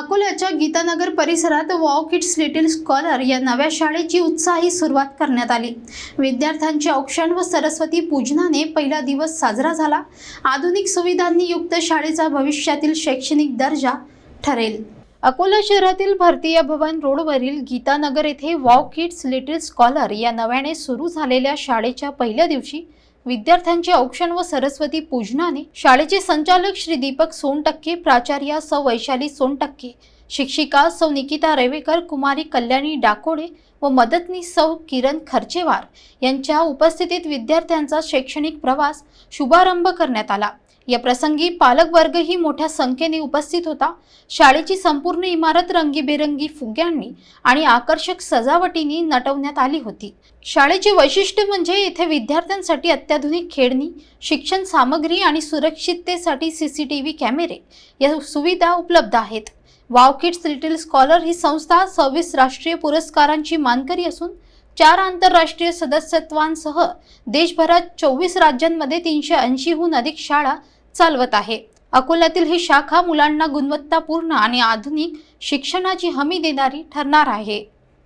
अकोल्याच्या गीतानगर परिसरात wow kids little scholar या नव्या शाळेची उत्साही सुरुवात करण्यात आली. विद्यार्थ्यांचे औक्षण व सरस्वती पूजनाने पहिला दिवस साजरा झाला. आधुनिक सुविधांनी युक्त शाळेचा भविष्यातील शैक्षणिक दर्जा ठरेल. अकोला शहरातील भारतीय भवन रोडवरील गीतानगर येथे वॉव किड्स लिटिल स्कॉलर या नव्याने सुरू झालेल्या शाळेच्या पहिल्या दिवशी विद्यार्थ्यांचे औक्षण व सरस्वती पूजनाने शाळेचे संचालक श्री दीपक सोनटक्के प्राचार्या सौ वैशाली सोनटक्के शिक्षिका सौ निकिता रेवेकर कुमारी कल्याणी डाकोडे व मदतनीस सौ किरण खर्चेवार यांच्या उपस्थितीत विद्यार्थ्यांचा शैक्षणिक प्रवास शुभारंभ करण्यात आला. या प्रसंगी पालकवर्गही मोठ्या संख्येने उपस्थित होता. शाळेची संपूर्ण इमारत रंगीबेरंगी फुग्यांनी आणि आकर्षक सजावटीने नटवण्यात आली होती. शाळेचे वैशिष्ट्य म्हणजे येथे विद्यार्थ्यांसाठी अत्याधुनिक खेळणी शिक्षण सामग्री आणि सुरक्षिततेसाठी सी सी टी व्ही कॅमेरे या सुविधा उपलब्ध आहेत. वाव किड्स लिटिल स्कॉलर ही संस्था सव्वीस राष्ट्रीय पुरस्कारांची मानकरी असून चार आंतरराष्ट्रीय सदस्यत्वांसह देशभरात चोवीस राज्यांमध्ये तीनशे ऐंशीहून अधिक शाळा चालवत आहे. अकोल्यातील ही शाखा मुलांना गुणवत्तापूर्ण आणि आधुनिक शिक्षणाची हमी देणारी ठरणार आहे.